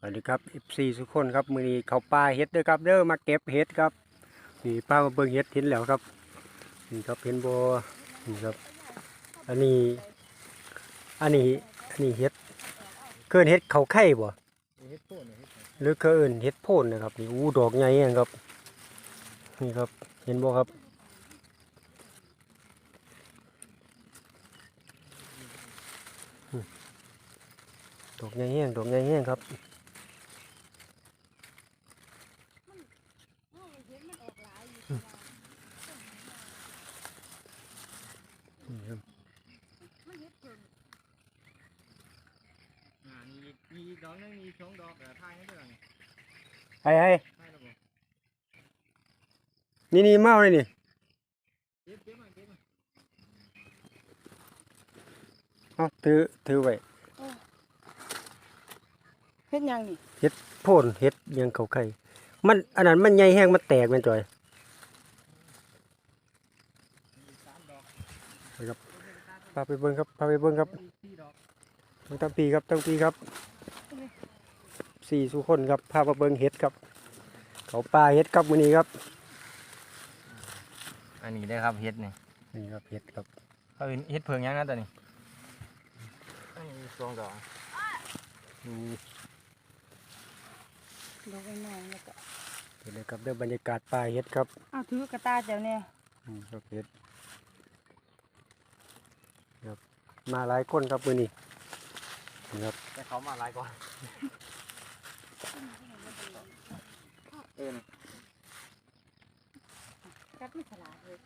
สวัสดีครับ FC ทุกคนครับมือนี้เขาป่าเฮ็ดด้อครับเด้อมาเก็บเฮ็ดครับนี่ป้ามาเบิ่งเฮ็ดเห็นแล้วครับนี่ครับเห็นบ่นี่ครับ อันนี้อันนี้อันนี้เฮ็ดเกินเฮ็ดเขาไข่บ่เฮ็ดโพ่นเฮ็ดหรือเกินเฮ็ดโพ่นนะครับนี่อู้ดอกใหญ่อะครับ นี่ครับเห็นบ่ครับดอกใหญ่แห้งดอกใหญ่แห้งครับ นี่ครับอ่านี่มีดอกนึงมีสองดอกแต่ทายให้เด้อนี่ไอ้ไอ้ทายแล้วบ่นี่นี่เมาเลยนี่เก็บเก็บมาเก็บมาเอาถือถือไว้เฮ็ดหยังนี่โพ่นเฮ็ดเลี้ยังเขาไข่มันอันนั้นมันใหญ่แห้งมันแตกแมันจ่อย มีสามดอก พาไปเบิ่งครับพาไปเบิ่งครับมีสี่ดอกตั้งปีครับตั้งปีครับสี่สุคนครับพามาเบิ่งเฮ็ดครับ เขาปลาเฮ็ดครับมื้อนี้ครับ อันนี้ได้ครับเฮ็ดนี่นี่ครับเฮ็ดครับเขาเอิ้นเฮ็ดเพิงยังนะตัวนี้อันนี้มีสองดอกอืมดอกน้อยๆแล้วก็เห็นเลยครับเด้อบรรยากาศปลาเฮ็ดครับอ้าวถือกระตาเจ้าเนี่ยอืมครับเฮ็ดครับ มาหลายคนครับมื้อนี้นี่ครับแต่เขามาหลายก่อนเออกัดไม่ฉลาดเลย